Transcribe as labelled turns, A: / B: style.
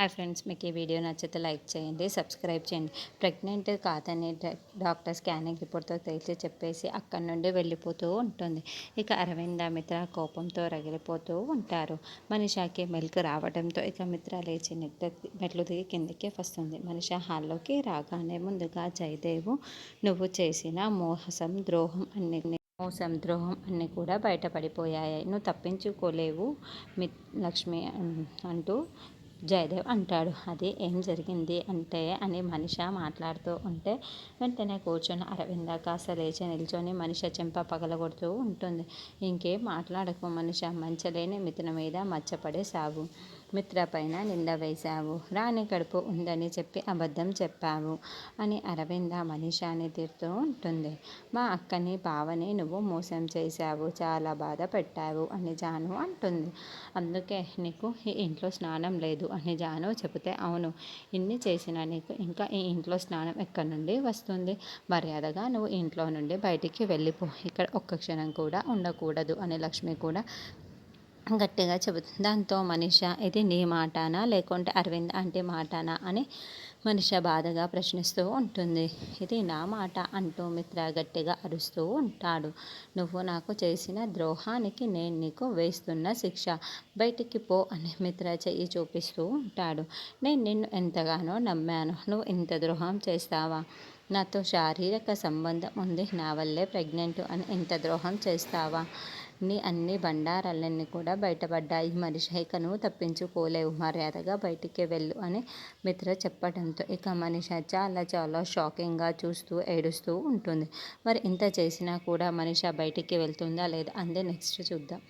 A: Hi friends మీకు ఈ video నచ్చితే లైక్ చేయండి సబ్స్క్రైబ్ చేయండి. ప్రెగ్నెంట్ కాదని డాక్టర్ స్కానింగ్ రిపోర్ట్తో తేల్చి చెప్పేసి అక్కడి నుండి వెళ్ళిపోతూ ఉంటుంది. ఇక అరవింద మిత్ర కోపంతో రగిలిపోతూ ఉంటారు. మనిషాకి మిల్క్ రావడంతో ఇక మిత్ర లేచి నెట్ట మెట్లు దిగి కిందకి వస్తుంది. మనిష హాల్లోకి రాగానే ముందుగా జయదేవు నువ్వు చేసిన మోహసం ద్రోహం అన్ని మోసం ద్రోహం అన్నీ కూడా బయటపడిపోయాయి. నువ్వు తప్పించుకోలేవు మి లక్ష్మి అంటూ జయదేవ్ అంటాడు. అది ఏం జరిగింది అంటే అని మనిష మాట్లాడుతూ ఉంటే వెంటనే కూర్చొని అరవింద కాస్త లేచి నిల్చొని మనిష చెంప పగలగొడుతూ ఉంటుంది. ఇంకేం మాట్లాడకు మనిష మంచలేని మిథున మీద మచ్చపడే సాగు మిత్ర పైన నింద వేశావు. రాణి కడుపు ఉందని చెప్పి అబద్ధం చెప్పావు అని అరవింద మనిషాని తీరుతూ ఉంటుంది. మా అక్కని బావని నువ్వు మోసం చేశావు చాలా బాధ పెట్టావు అని జాను అంటుంది. అందుకే నీకు ఈ ఇంట్లో స్నానం లేదు అని జాను చెబితే అవును ఇన్ని చేసినా నీకు ఇంకా ఈ ఇంట్లో స్నానం ఎక్కడి నుండి వస్తుంది? మర్యాదగా నువ్వు ఇంట్లో నుండి బయటికి వెళ్ళిపో. ఇక్కడ ఒక్క క్షణం కూడా ఉండకూడదు అని లక్ష్మి కూడా గట్టిగా చెబుతుంది. దాంతో మనిష ఇది నీ మాటానా? లేకుంటే అరవింద్ అంటే మాటానా? అని మనిష బాధగా ప్రశ్నిస్తూ ఉంటుంది. ఇది నా మాట అంటూ మిత్ర గట్టిగా అరుస్తూ ఉంటాడు. నువ్వు నాకు చేసిన ద్రోహానికి నేను నీకు వేస్తున్న శిక్ష. బయటికి పో అని మిత్ర చెయ్యి చూపిస్తూ ఉంటాడు. నేను నిన్ను ఎంతగానో నమ్మాను. నువ్వు ఇంత ద్రోహం చేస్తావా? నాతో శారీరక సంబంధం ఉంది. నా వల్లే ప్రెగ్నెంట్ అని ఇంత ద్రోహం చేస్తావా? నీ అన్ని బండారాలన్నీ కూడా బయటపడ్డాయి. మనిషి షైకను తప్పించుకోలేవు. మర్యాదగా బయటికి వెళ్ళు అని మిత్ర చెప్పడంతో ఇక మనిష చాలా చాలా షాకింగ్గా చూస్తూ ఏడుస్తూ ఉంటుంది. మరి ఇంత చేసినా కూడా మనిష బయటికి వెళ్తుందా లేదా? అందే నెక్స్ట్ చూద్దాం.